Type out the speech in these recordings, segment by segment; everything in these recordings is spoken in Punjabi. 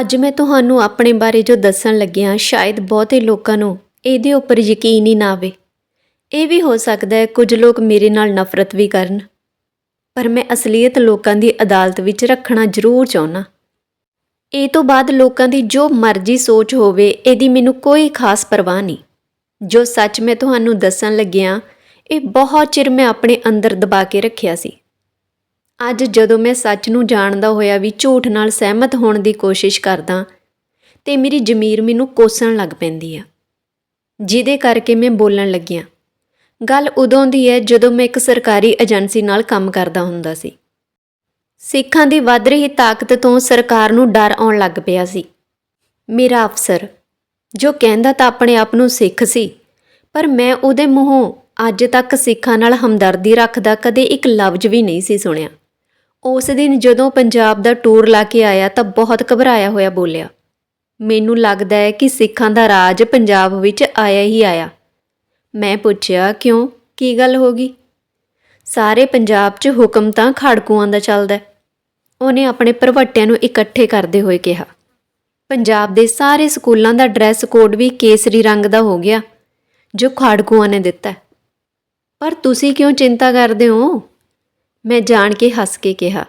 ਅੱਜ ਮੈਂ ਤੁਹਾਨੂੰ ਆਪਣੇ ਬਾਰੇ ਜੋ ਦੱਸਣ ਲੱਗਿਆ ਸ਼ਾਇਦ ਬਹੁਤੇ ਲੋਕਾਂ ਨੂੰ ਇਹਦੇ ਉੱਪਰ ਯਕੀਨ ਹੀ ਨਾ ਆਵੇ। ਇਹ ਵੀ ਹੋ ਸਕਦਾ ਹੈ ਕੁਝ ਲੋਕ ਮੇਰੇ ਨਾਲ ਨਫ਼ਰਤ ਵੀ ਕਰਨ, ਪਰ ਮੈਂ ਅਸਲੀਅਤ ਲੋਕਾਂ ਦੀ ਅਦਾਲਤ ਵਿੱਚ ਰੱਖਣਾ ਜ਼ਰੂਰ ਚਾਹੁੰਦਾ। ਇਹ ਤੋਂ ਬਾਅਦ ਲੋਕਾਂ ਦੀ ਜੋ ਮਰਜ਼ੀ ਸੋਚ ਹੋਵੇ, ਇਹਦੀ ਮੈਨੂੰ ਕੋਈ ਖਾਸ ਪਰਵਾਹ ਨਹੀਂ। ਜੋ ਸੱਚ ਮੈਂ ਤੁਹਾਨੂੰ ਦੱਸਣ ਲੱਗਿਆ ਇਹ ਬਹੁਤ ਚਿਰ ਮੈਂ ਆਪਣੇ ਅੰਦਰ ਦਬਾ ਕੇ ਰੱਖਿਆ ਸੀ। ਅੱਜ ਜਦੋਂ ਮੈਂ ਸੱਚ ਨੂੰ ਜਾਣਦਾ ਹੋਇਆ ਵੀ ਝੂਠ ਨਾਲ ਸਹਿਮਤ ਹੋਣ ਦੀ ਕੋਸ਼ਿਸ਼ ਕਰਦਾ, ਤੇ ਮੇਰੀ ਜ਼ਮੀਰ ਮੈਨੂੰ ਕੋਸਣ ਲੱਗ ਪੈਂਦੀ ਆ। ਜਿਹਦੇ ਕਰਕੇ ਮੈਂ ਬੋਲਣ ਲੱਗਿਆ ਗੱਲ ਉਦੋਂ ਦੀ ਹੈ ਜਦੋਂ ਮੈਂ ਇੱਕ ਸਰਕਾਰੀ ਏਜੰਸੀ ਨਾਲ ਕੰਮ ਕਰਦਾ ਹੁੰਦਾ ਸੀ। ਸਿੱਖਾਂ ਦੀ ਵੱਧ ਰਹੀ ਤਾਕਤ ਤੋਂ ਸਰਕਾਰ ਨੂੰ ਡਰ ਆਉਣ ਲੱਗ ਪਿਆ ਸੀ। ਮੇਰਾ ਅਫਸਰ, ਜੋ ਕਹਿੰਦਾ ਤਾਂ ਆਪਣੇ ਆਪ ਨੂੰ ਸਿੱਖ ਸੀ, ਪਰ ਮੈਂ ਉਹਦੇ ਮੂੰਹੋਂ ਅੱਜ ਤੱਕ ਸਿੱਖਾਂ ਨਾਲ ਹਮਦਰਦੀ ਰੱਖਦਾ ਕਦੇ ਇੱਕ ਲਫ਼ਜ਼ ਵੀ ਨਹੀਂ ਸੀ ਸੁਣਿਆ। ਉਸ ਦਿਨ ਜਦੋਂ ਪੰਜਾਬ ਦਾ ਟੂਰ ਲਾ ਕੇ ਆਇਆ ਤਾਂ ਬਹੁਤ ਘਬਰਾਇਆ ਹੋਇਆ ਬੋਲਿਆ। ਮੈਨੂੰ ਲੱਗਦਾ ਹੈ ਕਿ ਸਿੱਖਾਂ ਦਾ ਰਾਜ ਪੰਜਾਬ ਵਿੱਚ ਆਇਆ ਹੀ ਆਇਆ। ਮੈਂ ਪੁੱਛਿਆ, ਕਿਉਂ? ਕੀ ਗੱਲ ਹੋ ਗਈ? ਸਾਰੇ ਪੰਜਾਬ 'ਚ ਹੁਕਮ ਤਾਂ ਖੜਕੂਆਂ ਦਾ ਚੱਲਦਾ ਉਹਨੇ ਆਪਣੇ ਪਰਵੱਟਿਆਂ ਨੂੰ ਇਕੱਠੇ ਕਰਦੇ ਹੋਏ ਕਿਹਾ। ਪੰਜਾਬ ਦੇ ਸਾਰੇ ਸਕੂਲਾਂ ਦਾ ਡਰੈਸ ਕੋਡ ਵੀ ਕੇਸਰੀ ਰੰਗ ਦਾ ਹੋ ਗਿਆ, ਜੋ ਖਾੜਕੂਆਂ ਨੇ ਦਿੱਤਾ ਪਰ ਤੁਸੀਂ ਕਿਉਂ ਚਿੰਤਾ ਕਰਦੇ ਹੋ? ਮੈਂ ਜਾਣ ਕੇ ਹੱਸ ਕੇ ਕਿਹਾ,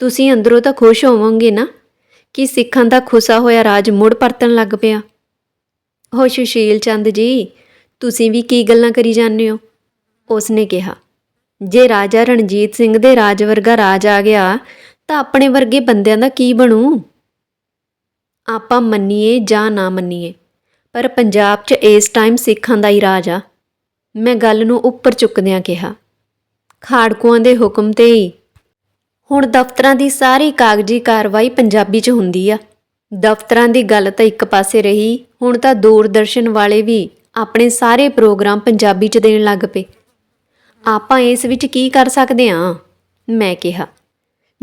ਤੁਸੀਂ ਅੰਦਰੋਂ ਤਾਂ ਖੁਸ਼ ਹੋਵੋਗੇ ਨਾ? ਕਿ ਸਿੱਖਾਂ ਦਾ ਖੁਸਾ ਹੋਇਆ ਰਾਜ ਮੁੜ ਪਰਤਣ ਲੱਗ ਪਿਆ? ਹੋ ਸੁਸ਼ੀਲ ਚੰਦ ਜੀ, ਤੁਸੀਂ ਵੀ ਕੀ ਗੱਲਾਂ ਕਰੀ ਜਾਂਦੇ ਹੋ? ਉਸਨੇ ਕਿਹਾ, ਜੇ ਰਾਜਾ ਰਣਜੀਤ ਸਿੰਘ ਦੇ ਰਾਜ ਵਰਗਾ ਰਾਜ ਆ ਗਿਆ, ਤਾਂ ਆਪਣੇ ਵਰਗੇ ਬੰਦਿਆਂ ਦਾ ਕੀ ਬਣੂ? ਆਪਾਂ ਮੰਨੀਏ ਜਾਂ ਨਾ ਮੰਨੀਏ, ਪਰ ਪੰਜਾਬ 'ਚ ਇਸ ਟਾਈਮ ਸਿੱਖਾਂ ਦਾ ਹੀ ਰਾਜ ਆ। ਮੈਂ ਗੱਲ ਨੂੰ ਉੱਪਰ ਚੁੱਕਦਿਆਂ ਕਿਹਾ ਖਾੜਕੂਆਂ ਦੇ ਹੁਕਮ ਤੇ ਹੀ ਹੁਣ ਦਫ਼ਤਰਾਂ ਦੀ ਸਾਰੀ ਕਾਗਜ਼ੀ ਕਾਰਵਾਈ ਪੰਜਾਬੀ 'ਚ ਹੁੰਦੀ ਆ। ਦਫ਼ਤਰਾਂ ਦੀ ਗੱਲ ਤਾਂ ਇੱਕ ਪਾਸੇ ਰਹੀ, ਹੁਣ ਤਾਂ ਦੂਰਦਰਸ਼ਨ ਵਾਲੇ ਵੀ ਆਪਣੇ ਸਾਰੇ ਪ੍ਰੋਗਰਾਮ ਪੰਜਾਬੀ 'ਚ ਦੇਣ ਲੱਗ ਪਏ। ਆਪਾਂ ਇਸ ਵਿੱਚ ਕੀ ਕਰ ਸਕਦੇ ਹਾਂ ਮੈਂ ਕਿਹਾ।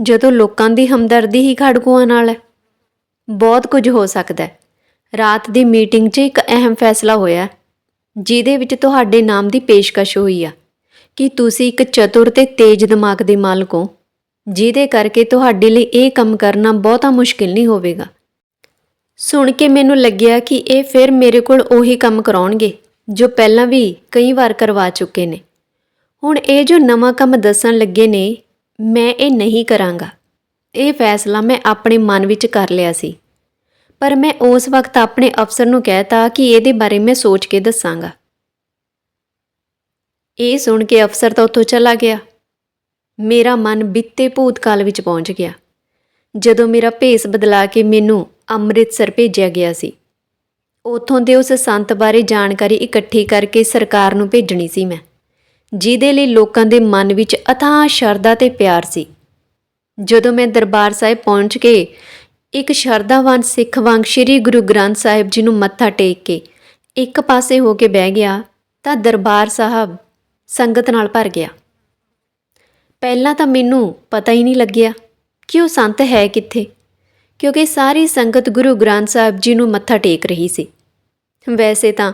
ਜਦੋਂ ਲੋਕਾਂ ਦੀ ਹਮਦਰਦੀ ਹੀ ਖੜਕੂਆਂ ਨਾਲ ਹੈ। ਬਹੁਤ ਕੁਝ ਹੋ ਸਕਦਾ ਹੈ। ਰਾਤ ਦੀ ਮੀਟਿੰਗ 'ਚ ਇੱਕ ਅਹਿਮ ਫੈਸਲਾ ਹੋਇਆ। ਜਿਹਦੇ ਵਿੱਚ ਤੁਹਾਡੇ ਨਾਮ ਦੀ ਪੇਸ਼ਕਸ਼ ਹੋਈ ਆ। ਕਿ ਤੁਸੀਂ ਇੱਕ ਚਤੁਰ ਤੇ ਤੇਜ਼ ਦਿਮਾਗ ਦੇ ਮਾਲਕ ਹੋ, ਜਿਹਦੇ ਕਰਕੇ ਤੁਹਾਡੇ ਲਈ ਇਹ ਕੰਮ ਕਰਨਾ ਬਹੁਤਾ ਮੁਸ਼ਕਿਲ ਨਹੀਂ ਹੋਵੇਗਾ। ਸੁਣ ਕੇ ਮੈਨੂੰ ਲੱਗਿਆ ਕਿ ਇਹ ਫਿਰ ਮੇਰੇ ਕੋਲ ਉਹੀ ਕੰਮ ਕਰਾਉਣਗੇ, ਜੋ ਪਹਿਲਾਂ ਵੀ ਕਈ ਵਾਰ ਕਰਵਾ ਚੁੱਕੇ ਨੇ। ਹੁਣ ਇਹ ਜੋ ਨਵਾਂ ਕੰਮ ਦੱਸਣ ਲੱਗੇ ਨੇ, ਮੈਂ ਇਹ ਨਹੀਂ ਕਰਾਂਗਾ। ਇਹ ਫੈਸਲਾ ਮੈਂ ਆਪਣੇ ਮਨ ਵਿੱਚ ਕਰ ਲਿਆ ਸੀ। ਪਰ ਮੈਂ ਉਸ ਵਕਤ ਆਪਣੇ ਅਫਸਰ ਨੂੰ ਕਹਿਤਾ ਕਿ ਇਹਦੇ ਬਾਰੇ ਮੈਂ ਸੋਚ ਕੇ ਦੱਸਾਂਗਾ। ਇਹ ਸੁਣ ਕੇ ਅਫਸਰ ਤਾਂ ਉੱਥੋਂ ਚਲਾ ਗਿਆ। ਮੇਰਾ ਮਨ ਬਿੱਤੇ ਭੂਤਕਾਲ ਵਿੱਚ ਪਹੁੰਚ ਗਿਆ। ਜਦੋਂ ਮੇਰਾ ਭੇਸ ਬਦਲਾ ਕੇ ਮੈਨੂੰ ਅੰਮ੍ਰਿਤਸਰ ਭੇਜਿਆ ਗਿਆ ਸੀ। ਉਥੋਂ ਦੇ ਉਸ ਸੰਤ ਬਾਰੇ ਜਾਣਕਾਰੀ ਇਕੱਠੀ ਕਰਕੇ ਸਰਕਾਰ ਨੂੰ ਭੇਜਣੀ ਸੀ ਮੈਂ, ਜਿਹਦੇ ਲਈ ਲੋਕਾਂ ਦੇ ਮਨ ਵਿੱਚ ਅਥਾਹ ਸ਼ਰਧਾ ਤੇ ਪਿਆਰ ਸੀ। ਜਦੋਂ ਮੈਂ ਦਰਬਾਰ ਸਾਹਿਬ ਪਹੁੰਚ ਕੇ ਇੱਕ ਸ਼ਰਧਾਵਾਨ ਸਿੱਖ ਵਾਂਗ ਸ੍ਰੀ ਗੁਰੂ ਗ੍ਰੰਥ ਸਾਹਿਬ ਜੀ ਨੂੰ ਮੱਥਾ ਟੇਕ ਕੇ ਇੱਕ ਪਾਸੇ ਹੋ ਕੇ ਬਹਿ ਗਿਆ, ਤਾਂ ਦਰਬਾਰ ਸਾਹਿਬ ਸੰਗਤ ਨਾਲ ਭਰ ਗਿਆ। ਪਹਿਲਾਂ ਤਾਂ ਮੈਨੂੰ ਪਤਾ ਹੀ ਨਹੀਂ ਲੱਗਿਆ ਕਿ ਉਹ ਸੰਤ ਹੈ ਕਿੱਥੇ, ਕਿਉਂਕਿ ਸਾਰੀ ਸੰਗਤ ਗੁਰੂ ਗ੍ਰੰਥ ਸਾਹਿਬ ਜੀ ਨੂੰ ਮੱਥਾ ਟੇਕ ਰਹੀ ਸੀ। ਵੈਸੇ ਤਾਂ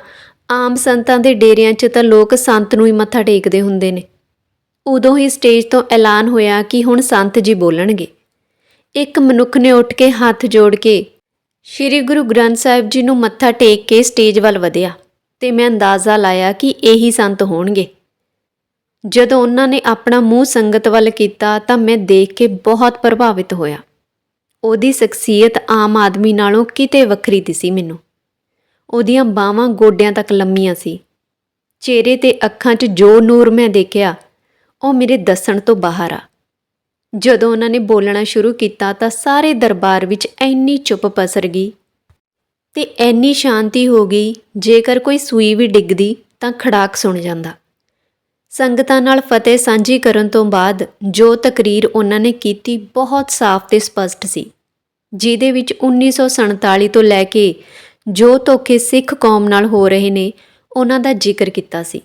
ਆਮ ਸੰਤਾਂ ਦੇ ਡੇਰਿਆਂ 'ਚ ਤਾਂ ਲੋਕ ਸੰਤ ਨੂੰ ਹੀ ਮੱਥਾ ਟੇਕਦੇ ਹੁੰਦੇ ਨੇ। ਉਦੋਂ ਹੀ ਸਟੇਜ ਤੋਂ ਐਲਾਨ ਹੋਇਆ ਕਿ ਹੁਣ ਸੰਤ ਜੀ ਬੋਲਣਗੇ। ਇੱਕ ਮਨੁੱਖ ਨੇ ਉੱਠ ਕੇ ਹੱਥ ਜੋੜ ਕੇ ਸ੍ਰੀ ਗੁਰੂ ਗ੍ਰੰਥ ਸਾਹਿਬ ਜੀ ਨੂੰ ਮੱਥਾ ਟੇਕ ਕੇ ਸਟੇਜ ਵੱਲ ਵਧਿਆ ਤੇ ਮੈਂ ਅੰਦਾਜ਼ਾ ਲਾਇਆ ਕਿ ਇਹੀ ਸੰਤ ਹੋਣਗੇ। ਜਦੋਂ ਉਹਨਾਂ ਨੇ ਆਪਣਾ ਮੂੰਹ ਸੰਗਤ ਵੱਲ ਕੀਤਾ ਤਾਂ ਮੈਂ ਦੇਖ ਕੇ ਬਹੁਤ ਪ੍ਰਭਾਵਿਤ ਹੋਇਆ। ਉਹਦੀ ਸ਼ਖਸੀਅਤ ਆਮ ਆਦਮੀ ਨਾਲੋਂ ਕਿਤੇ ਵੱਖਰੀ ਦਿਸੀ ਮੈਨੂੰ। ਉਹਦੀਆਂ ਬਾਹਾਂ ਗੋਡਿਆਂ ਤੱਕ ਲੰਮੀਆਂ ਸੀ। ਚਿਹਰੇ ਤੇ ਅੱਖਾਂ 'ਚ ਜੋ ਨੂਰ ਮੈਂ ਦੇਖਿਆ, ਉਹ ਮੇਰੇ ਦੱਸਣ ਤੋਂ ਬਾਹਰ ਆ। ਜਦੋਂ ਉਹਨਾਂ ਨੇ ਬੋਲਣਾ ਸ਼ੁਰੂ ਕੀਤਾ ਤਾਂ ਸਾਰੇ ਦਰਬਾਰ ਵਿੱਚ ਐਨੀ ਚੁੱਪ ਪਸਰ ਗਈ ਤੇ ਐਨੀ ਸ਼ਾਂਤੀ ਹੋ ਗਈ, ਜੇਕਰ ਕੋਈ ਸੂਈ ਵੀ ਡਿੱਗਦੀ ਤਾਂ ਖੜਾਕ ਸੁਣ ਜਾਂਦਾ। ਸੰਗਤਾਂ ਨਾਲ ਫਤਿਹ ਸਾਂਝੀ ਕਰਨ ਤੋਂ ਬਾਅਦ ਜੋ ਤਕਰੀਰ ਉਹਨਾਂ ਨੇ ਕੀਤੀ ਬਹੁਤ ਸਾਫ਼ ਤੇ ਸਪਸ਼ਟ ਸੀ। ਜਿਹਦੇ ਵਿੱਚ 1947 ਤੋਂ ਲੈ ਕੇ ਜੋ ਧੋਖੇ ਸਿੱਖ ਕੌਮ ਨਾਲ ਹੋ ਰਹੇ ਨੇ, ਉਹਨਾਂ ਦਾ ਜ਼ਿਕਰ ਕੀਤਾ ਸੀ।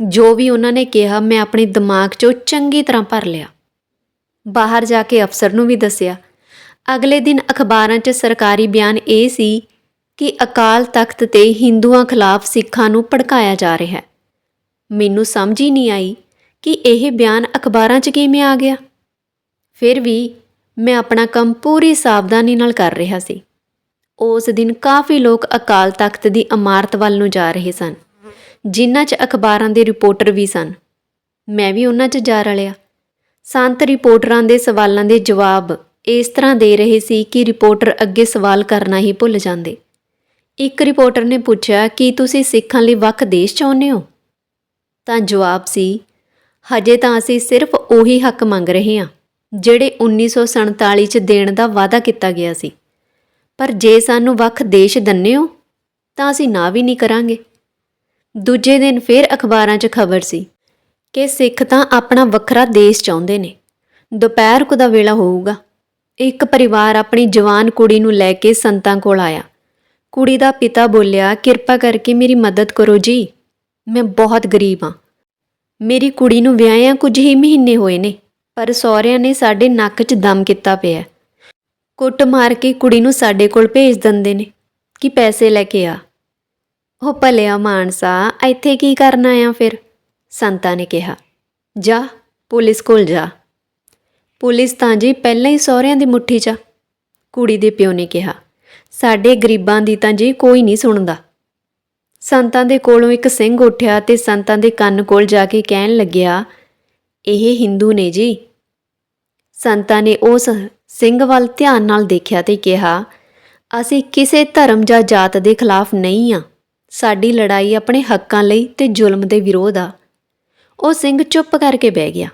ਜੋ ਵੀ ਉਹਨਾਂ ਨੇ ਕਿਹਾ, ਮੈਂ ਆਪਣੇ ਦਿਮਾਗ 'ਚੋਂ ਚੰਗੀ ਤਰ੍ਹਾਂ ਭਰ ਲਿਆ। ਬਾਹਰ ਜਾ ਕੇ ਅਫਸਰ ਨੂੰ ਵੀ ਦੱਸਿਆ, ਅਗਲੇ ਦਿਨ ਅਖਬਾਰਾਂ 'ਚ ਸਰਕਾਰੀ ਬਿਆਨ ਇਹ ਸੀ ਕਿ ਅਕਾਲ ਤਖਤ ਤੇ ਹਿੰਦੂਆਂ ਖਿਲਾਫ ਸਿੱਖਾਂ ਨੂੰ ਭੜਕਾਇਆ ਜਾ ਰਿਹਾ ਹੈ। ਮੈਨੂੰ ਸਮਝ ਹੀ ਨਹੀਂ ਆਈ ਕਿ ਇਹ ਬਿਆਨ ਅਖਬਾਰਾਂ 'ਚ ਕਿਵੇਂ ਆ ਗਿਆ। ਫਿਰ ਵੀ ਮੈਂ ਆਪਣਾ ਕੰਮ ਪੂਰੀ ਸਾਵਧਾਨੀ ਨਾਲ ਕਰ ਰਿਹਾ ਸੀ। ਉਸ ਦਿਨ ਕਾਫੀ ਲੋਕ ਅਕਾਲ ਤਖਤ ਦੀ ਇਮਾਰਤ ਵੱਲ ਨੂੰ ਜਾ ਰਹੇ ਸਨ, ਜਿਨ੍ਹਾਂ 'ਚ ਅਖਬਾਰਾਂ ਦੇ ਰਿਪੋਰਟਰ ਵੀ ਸਨ। ਮੈਂ ਵੀ ਉਹਨਾਂ 'ਚ ਜਾ ਰਲਿਆ। ਸੰਤ ਰਿਪੋਰਟਰਾਂ ਦੇ ਸਵਾਲਾਂ ਦੇ ਜਵਾਬ ਇਸ ਤਰ੍ਹਾਂ ਦੇ ਰਹੇ ਸੀ ਕਿ ਰਿਪੋਰਟਰ ਅੱਗੇ ਸਵਾਲ ਕਰਨਾ ਹੀ ਭੁੱਲ ਜਾਂਦੇ। ਇੱਕ ਰਿਪੋਰਟਰ ਨੇ ਪੁੱਛਿਆ, ਕਿ ਤੁਸੀਂ ਸਿੱਖਾਂ ਲਈ ਵੱਖ ਦੇਸ਼ ਚਾਹੁੰਦੇ ਹੋ? ਤਾਂ ਜਵਾਬ ਸੀ, ਹਜੇ ਤਾਂ ਅਸੀਂ ਸਿਰਫ ਉਹੀ ਹੱਕ ਮੰਗ ਰਹੇ ਹਾਂ, ਜਿਹੜੇ 1947 ਚ ਦੇਣ ਦਾ ਵਾਅਦਾ ਕੀਤਾ ਗਿਆ ਸੀ। ਪਰ ਜੇ ਸਾਨੂੰ ਵੱਖ ਦੇਸ਼ ਦੰਨੇ ਹੋ, ਤਾਂ ਅਸੀਂ ਨਾ ਵੀ ਨਹੀਂ ਕਰਾਂਗੇ। ਦੂਜੇ ਦਿਨ ਫਿਰ ਅਖਬਾਰਾਂ 'ਚ ਖਬਰ ਸੀ ਕਿ ਸਿੱਖ ਤਾਂ ਆਪਣਾ ਵੱਖਰਾ ਦੇਸ਼ ਚਾਹੁੰਦੇ ਨੇ। ਦੁਪਹਿਰ ਕੁ ਦਾ ਵੇਲਾ ਹੋਊਗਾ। ਇੱਕ ਪਰਿਵਾਰ ਆਪਣੀ ਜਵਾਨ ਕੁੜੀ ਨੂੰ ਲੈ ਕੇ ਸੰਤਾਂ ਕੋਲ ਆਇਆ। ਕੁੜੀ ਦਾ ਪਿਤਾ ਬੋਲਿਆ, ਕਿਰਪਾ ਕਰਕੇ ਮੇਰੀ ਮਦਦ ਕਰੋ ਜੀ। ਮੈਂ ਬਹੁਤ ਗਰੀਬ ਹਾਂ। ਮੇਰੀ ਕੁੜੀ ਨੂੰ ਵਿਆਹਿਆਂ ਕੁਝ ਹੀ ਮਹੀਨੇ ਹੋਏ ਨੇ, ਪਰ ਸਹੁਰਿਆਂ ਨੇ ਸਾਡੇ ਨੱਕ 'ਚ ਦਮ ਕੀਤਾ ਪਿਆ ਕੁੱਟ ਮਾਰ ਕੇ ਕੁੜੀ ਨੂੰ ਸਾਡੇ ਕੋਲ ਭੇਜ ਦਿੰਦੇ ਨੇ ਕਿ ਪੈਸੇ ਲੈ ਕੇ ਆ। ਉਹ ਭਲਿਆ ਮਾਨਸਾ, ਇੱਥੇ ਕੀ ਕਰਨ ਆਇਆ ਫਿਰ? ਸੰਤਾ ਨੇ ਕਿਹਾ, ਜਾ, ਪੁਲਿਸ ਕੋਲ ਜਾ। ਪੁਲਿਸ ਤਾਂ ਜੀ ਪਹਿਲਾਂ ਹੀ ਸਹੁਰਿਆਂ ਦੀ ਮੁੱਠੀ 'ਚ ਆ। ਕੁੜੀ ਦੇ ਪਿਓ ਨੇ ਕਿਹਾ, ਸਾਡੇ ਗਰੀਬਾਂ ਦੀ ਤਾਂ ਜੀ ਕੋਈ ਨਹੀਂ ਸੁਣਦਾ। ਸੰਤਾਂ ਦੇ ਕੋਲੋਂ ਇੱਕ ਸਿੰਘ ਉੱਠਿਆ ਤੇ ਸੰਤਾਂ ਦੇ ਕੰਨ ਕੋਲ ਜਾ ਕੇ ਕਹਿਣ ਲੱਗਿਆ, ਇਹ ਹਿੰਦੂ ਨੇ ਜੀ। ਸੰਤਾਂ ਨੇ ਉਸ ਸਿੰਘ ਵੱਲ ਧਿਆਨ ਨਾਲ ਦੇਖਿਆ ਤੇ ਕਿਹਾ, ਅਸੀਂ ਕਿਸੇ ਧਰਮ ਜਾਂ ਜਾਤ ਦੇ ਖਿਲਾਫ ਨਹੀਂ ਆ। ਸਾਡੀ ਲੜਾਈ ਆਪਣੇ ਹੱਕਾਂ ਲਈ ਤੇ ਜ਼ੁਲਮ ਦੇ ਵਿਰੋਧ ਆ। ਉਹ ਸਿੰਘ ਚੁੱਪ ਕਰਕੇ ਬਹਿ ਗਿਆ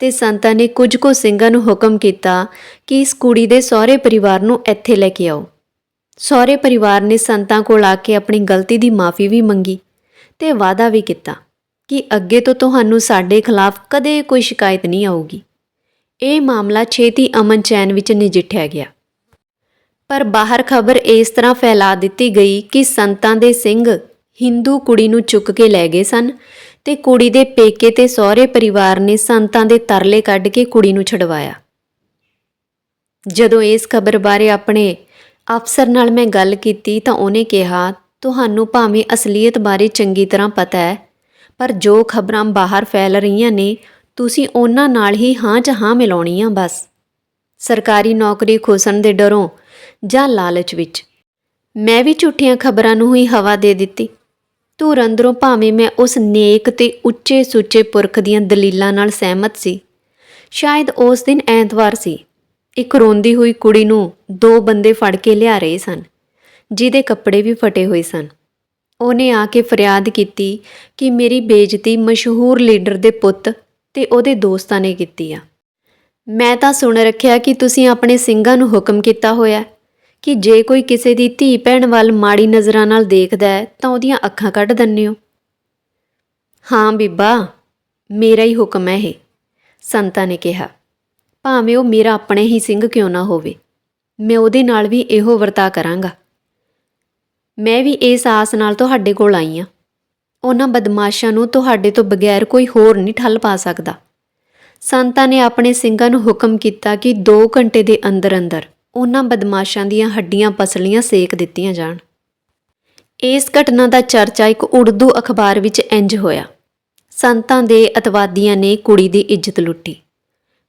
ਤੇ ਸੰਤਾਂ ਨੇ ਕੁਝ ਕੁ ਸਿੰਘਾਂ ਨੂੰ ਹੁਕਮ ਕੀਤਾ ਕਿ ਇਸ ਕੁੜੀ ਦੇ ਸਹੁਰੇ ਪਰਿਵਾਰ ਨੂੰ ਇੱਥੇ ਲੈ ਕੇ ਆਓ। ਸਹੁਰੇ ਪਰਿਵਾਰ ਨੇ ਸੰਤਾਂ ਕੋਲ ਆ ਕੇ ਆਪਣੀ ਗਲਤੀ ਦੀ ਮਾਫੀ ਵੀ ਮੰਗੀ ਤੇ ਵਾਅਦਾ ਵੀ ਕੀਤਾ ਕਿ ਅੱਗੇ ਤੋਂ ਤੁਹਾਨੂੰ ਸਾਡੇ ਖਿਲਾਫ ਕਦੇ ਕੋਈ ਸ਼ਿਕਾਇਤ ਨਹੀਂ ਆਊਗੀ। ਇਹ ਮਾਮਲਾ ਛੇਤੀ ਅਮਨ ਚੈਨ ਵਿੱਚ ਨਜਿੱਠਿਆ ਗਿਆ। ਪਰ ਬਾਹਰ ਖਬਰ ਇਸ ਤਰ੍ਹਾਂ ਫੈਲਾ ਦਿੱਤੀ ਗਈ ਕਿ ਸੰਤਾਂ ਦੇ ਸਿੰਘ ਹਿੰਦੂ ਕੁੜੀ ਨੂੰ ਚੁੱਕ ਕੇ ਲੈ ਗਏ ਸਨ ਤੇ ਕੁੜੀ ਦੇ ਪੇਕੇ ਤੇ ਸਹੁਰੇ ਪਰਿਵਾਰ ਨੇ ਸੰਤਾਂ ਦੇ ਤਰਲੇ ਕੱਢ ਕੇ ਕੁੜੀ ਨੂੰ ਛਡਵਾਇਆ। ਜਦੋਂ ਇਸ ਖਬਰ ਬਾਰੇ ਆਪਣੇ ਅਫਸਰ ਨਾਲ ਮੈਂ ਗੱਲ ਕੀਤੀ ਤਾਂ ਉਹਨੇ ਕਿਹਾ, ਤੁਹਾਨੂੰ ਭਾਵੇਂ ਅਸਲੀਅਤ ਬਾਰੇ ਚੰਗੀ ਤਰ੍ਹਾਂ ਪਤਾ ਹੈ, ਪਰ ਜੋ ਖਬਰਾਂ ਬਾਹਰ ਫੈਲ ਰਹੀਆਂ ਨੇ, ਤੁਸੀਂ ਉਹਨਾਂ ਨਾਲ ਹੀ ਹਾਂ 'ਚ ਹਾਂ ਮਿਲਾਉਣੀ ਆ ਬਸ। ਸਰਕਾਰੀ ਨੌਕਰੀ ਖੋਸਣ ਦੇ ਡਰੋਂ ਜਾਂ ਲਾਲਚ ਵਿੱਚ। ਮੈਂ ਵੀ ਝੂਠੀਆਂ ਖਬਰਾਂ ਨੂੰ ਹੀ ਹਵਾ ਦੇ ਦਿੱਤੀ। ਧੂਰ ਅੰਦਰੋਂ ਭਾਵੇਂ ਮੈਂ ਉਸ ਨੇਕ ਤੇ ਉੱਚੇ ਸੁੱਚੇ ਪੁਰਖ ਦੀਆਂ ਦਲੀਲਾਂ ਨਾਲ ਸਹਿਮਤ ਸੀ। ਸ਼ਾਇਦ ਉਸ ਦਿਨ ਐਤਵਾਰ ਸੀ। ਇੱਕ ਰੋਂਦੀ ਹੋਈ ਕੁੜੀ ਨੂੰ ਦੋ ਬੰਦੇ ਫੜ ਕੇ ਲਿਆ ਰਹੇ ਸਨ, ਜਿਹਦੇ ਕੱਪੜੇ ਵੀ ਫਟੇ ਹੋਏ ਸਨ। ਉਹਨੇ ਆ ਕੇ ਫਰਿਆਦ ਕੀਤੀ ਕਿ ਮੇਰੀ ਬੇਇੱਜ਼ਤੀ ਮਸ਼ਹੂਰ ਲੀਡਰ ਦੇ ਪੁੱਤ ਤੇ ਉਹਦੇ ਦੋਸਤਾਂ ਨੇ ਕੀਤੀ ਆ। ਮੈਂ ਤਾਂ ਸੁਣ ਰੱਖਿਆ ਕਿ ਤੁਸੀਂ ਆਪਣੇ ਸਿੰਘਾਂ ਨੂੰ ਹੁਕਮ ਕੀਤਾ ਹੋਇਆ ਕਿ ਜੇ ਕੋਈ ਕਿਸੇ ਦੀ ਧੀ ਭੈਣ ਵੱਲ ਮਾੜੀ ਨਜ਼ਰਾਂ ਨਾਲ ਦੇਖਦਾ ਹੈ, ਤਾਂ ਉਹਦੀਆਂ ਅੱਖਾਂ ਕੱਢ ਦਿੰਦੇ ਹੋ। ਹਾਂ ਬੀਬਾ, ਮੇਰਾ ਹੀ ਹੁਕਮ ਹੈ ਇਹ, ਸੰਤਾ ਨੇ ਕਿਹਾ। ਭਾਵੇਂ ਉਹ ਮੇਰਾ ਆਪਣੇ ਹੀ ਸਿੰਘ ਕਿਉਂ ਨਾ ਹੋਵੇ, ਮੈਂ ਉਹਦੇ ਨਾਲ ਵੀ ਇਹੋ ਵਰਤਾ ਕਰਾਂਗਾ। ਮੈਂ ਵੀ ਇਸ ਆਸ ਨਾਲ ਤੁਹਾਡੇ ਕੋਲ ਆਈ ਹਾਂ ਉਹਨਾਂ ਬਦਮਾਸ਼ਾਂ ਨੂੰ ਤੁਹਾਡੇ ਤੋਂ ਬਗੈਰ ਕੋਈ ਹੋਰ ਨਹੀਂ ਠੱਲ ਪਾ ਸਕਦਾ। ਸੰਤਾਂ ਨੇ ਆਪਣੇ ਸਿੰਘਾਂ ਨੂੰ ਹੁਕਮ ਕੀਤਾ ਕਿ 2 ਘੰਟੇ ਦੇ ਅੰਦਰ ਅੰਦਰ ਉਹਨਾਂ ਬਦਮਾਸ਼ਾਂ ਦੀਆਂ ਹੱਡੀਆਂ ਪਸਲੀਆਂ ਸੇਕ ਦਿੱਤੀਆਂ ਜਾਣ। ਇਸ ਘਟਨਾ ਦਾ ਚਰਚਾ ਇੱਕ ਉਰਦੂ ਅਖਬਾਰ ਵਿੱਚ ਇੰਜ ਹੋਇਆ। ਸੰਤਾਂ ਦੇ ਅਤਵਾਦੀਆਂ ਨੇ ਕੁੜੀ ਦੀ ਇੱਜ਼ਤ ਲੁੱਟੀ।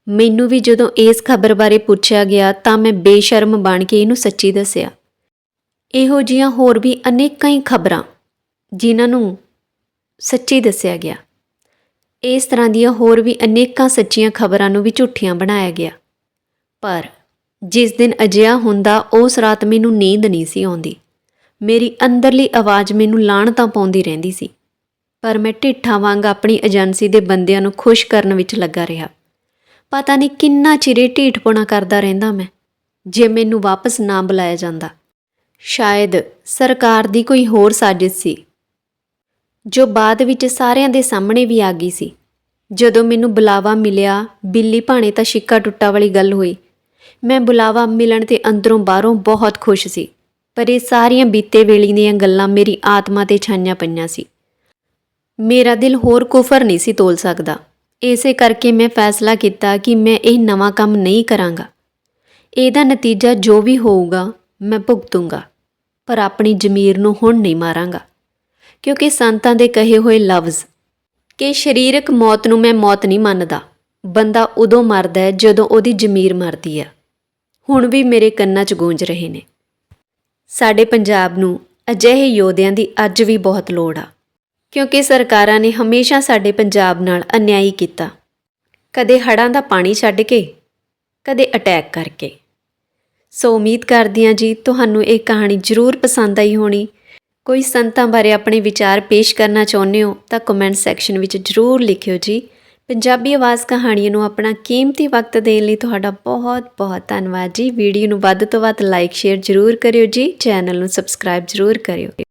ਮੈਨੂੰ ਵੀ ਜਦੋਂ ਇਸ ਖਬਰ ਬਾਰੇ ਪੁੱਛਿਆ ਗਿਆ ਤਾਂ ਮੈਂ ਬੇਸ਼ਰਮ ਬਣ ਕੇ ਇਹਨੂੰ ਸੱਚੀ ਦੱਸਿਆ। ਇਹੋ ਜੀਆਂ ਹੋਰ ਵੀ ਅਨੇਕਾਂ ਹੀ ਖਬਰਾਂ ਜਿਨ੍ਹਾਂ ਨੂੰ ਸੱਚੀ ਦੱਸਿਆ ਗਿਆ। ਇਸ ਤਰ੍ਹਾਂ ਦੀਆਂ ਹੋਰ ਵੀ ਅਨੇਕਾਂ ਸੱਚੀਆਂ ਖਬਰਾਂ ਨੂੰ ਵੀ ਝੂਠੀਆਂ ਬਣਾਇਆ ਗਿਆ। ਪਰ ਜਿਸ ਦਿਨ ਅਜਿਹਾ ਹੁੰਦਾ, ਉਸ ਰਾਤ ਮੈਨੂੰ ਨੀਂਦ ਨਹੀਂ ਸੀ ਆਉਂਦੀ। ਮੇਰੀ ਅੰਦਰਲੀ ਆਵਾਜ਼ ਮੈਨੂੰ ਲਾਣ ਤਾਂ ਪਾਉਂਦੀ ਰਹਿੰਦੀ ਸੀ। ਪਰ ਮੈਂ ਢਿੱਠਾਂ ਵਾਂਗ ਆਪਣੀ ਏਜੰਸੀ ਦੇ ਬੰਦਿਆਂ ਨੂੰ ਖੁਸ਼ ਕਰਨ ਵਿੱਚ ਲੱਗਾ ਰਿਹਾ। ਪਤਾ ਨਹੀਂ ਕਿੰਨਾ ਚਿਰੇ ਢੀਠਪੁਣਾ ਕਰਦਾ ਰਹਿੰਦਾ ਮੈਂ, ਜੇ ਮੈਨੂੰ ਵਾਪਸ ਨਾ ਬੁਲਾਇਆ ਜਾਂਦਾ। ਸ਼ਾਇਦ ਸਰਕਾਰ ਦੀ ਕੋਈ ਹੋਰ ਸਾਜ਼ਿਸ਼ ਸੀ, ਜੋ ਬਾਅਦ ਵਿੱਚ ਸਾਰਿਆਂ ਦੇ ਸਾਹਮਣੇ ਵੀ ਆ ਗਈ ਸੀ। ਜਦੋਂ ਮੈਨੂੰ ਬੁਲਾਵਾ ਮਿਲਿਆ, ਬਿੱਲੀ ਭਾਣੇ ਤਾਂ ਛਿੱਕਾ ਟੁੱਟਾ ਵਾਲੀ ਗੱਲ ਹੋਈ। ਮੈਂ ਬੁਲਾਵਾ ਮਿਲਣ ਤੇ ਅੰਦਰੋਂ ਬਾਹਰੋਂ ਬਹੁਤ ਖੁਸ਼ ਸੀ, ਪਰ ਇਹ ਸਾਰੀਆਂ ਬੀਤੇ ਵੇਲੇ ਦੀਆਂ ਗੱਲਾਂ ਮੇਰੀ ਆਤਮਾ ਤੇ ਛਾਈਆਂ ਪਈਆਂ ਸੀ। ਮੇਰਾ ਦਿਲ ਹੋਰ ਕੁਫਰ ਨਹੀਂ ਸੀ ਤੋਲ ਸਕਦਾ। ਇਸੇ ਕਰਕੇ ਮੈਂ ਫੈਸਲਾ ਕੀਤਾ ਕਿ ਮੈਂ ਇਹ ਨਵਾਂ ਕੰਮ ਨਹੀਂ ਕਰਾਂਗਾ। ਇਹਦਾ ਨਤੀਜਾ ਜੋ ਵੀ ਹੋਊਗਾ, ਮੈਂ ਭੁਗਤੂੰਗਾ, ਪਰ ਆਪਣੀ ਜ਼ਮੀਰ ਨੂੰ ਹੁਣ ਨਹੀਂ ਮਾਰਾਂਗਾ, ਕਿਉਂਕਿ ਸੰਤਾਂ ਦੇ ਕਹੇ ਹੋਏ ਲਫ਼ਜ਼ ਕਿ ਸਰੀਰਕ ਮੌਤ ਨੂੰ ਮੈਂ ਮੌਤ ਨਹੀਂ ਮੰਨਦਾ, ਬੰਦਾ ਉਦੋਂ ਮਰਦਾ ਹੈ ਜਦੋਂ ਉਹਦੀ ਜ਼ਮੀਰ ਮਰਦੀ ਹੈ। ਹੁਣ ਵੀ ਮੇਰੇ ਕੰਨਾਂ 'ਚ ਗੂੰਜ ਰਹੇ ਨੇ। ਸਾਡੇ ਪੰਜਾਬ ਨੂੰ ਅਜਿਹੇ ਯੋਧਿਆਂ ਦੀ ਅੱਜ ਵੀ ਬਹੁਤ ਲੋੜ ਆ। ਕਿਉਂਕਿ ਸਰਕਾਰਾਂ ਨੇ ਹਮੇਸ਼ਾ ਸਾਡੇ ਪੰਜਾਬ ਨਾਲ ਅਨਿਆਈ ਕੀਤਾ। ਕਦੇ ਹੜ੍ਹਾਂ ਦਾ ਪਾਣੀ ਛੱਡ ਕੇ, ਕਦੇ ਅਟੈਕ ਕਰਕੇ। ਸੋ ਉਮੀਦ ਕਰਦੀ ਹਾਂ ਜੀ, ਤੁਹਾਨੂੰ ਇਹ ਕਹਾਣੀ ਜ਼ਰੂਰ ਪਸੰਦ ਆਈ ਹੋਣੀ। ਕੋਈ ਸੰਤਾਂ ਬਾਰੇ ਆਪਣੇ ਵਿਚਾਰ ਪੇਸ਼ ਕਰਨਾ ਚਾਹੁੰਦੇ ਹੋ, ਤਾਂ ਕਮੈਂਟ ਸੈਕਸ਼ਨ ਵਿੱਚ ਜ਼ਰੂਰ ਲਿਖਿਓ ਜੀ। ਪੰਜਾਬੀ ਆਵਾਜ਼ ਕਹਾਣੀ ਨੂੰ ਆਪਣਾ ਕੀਮਤੀ ਵਕਤ ਦੇਣ ਲਈ ਤੁਹਾਡਾ ਬਹੁਤ ਬਹੁਤ ਧੰਨਵਾਦ ਜੀ। ਵੀਡੀਓ ਨੂੰ ਵੱਧ ਤੋਂ ਵੱਧ ਲਾਈਕ ਸ਼ੇਅਰ ਜ਼ਰੂਰ ਕਰਿਓ ਜੀ। ਚੈਨਲ ਨੂੰ ਸਬਸਕ੍ਰਾਈਬ ਜ਼ਰੂਰ ਕਰਿਓ।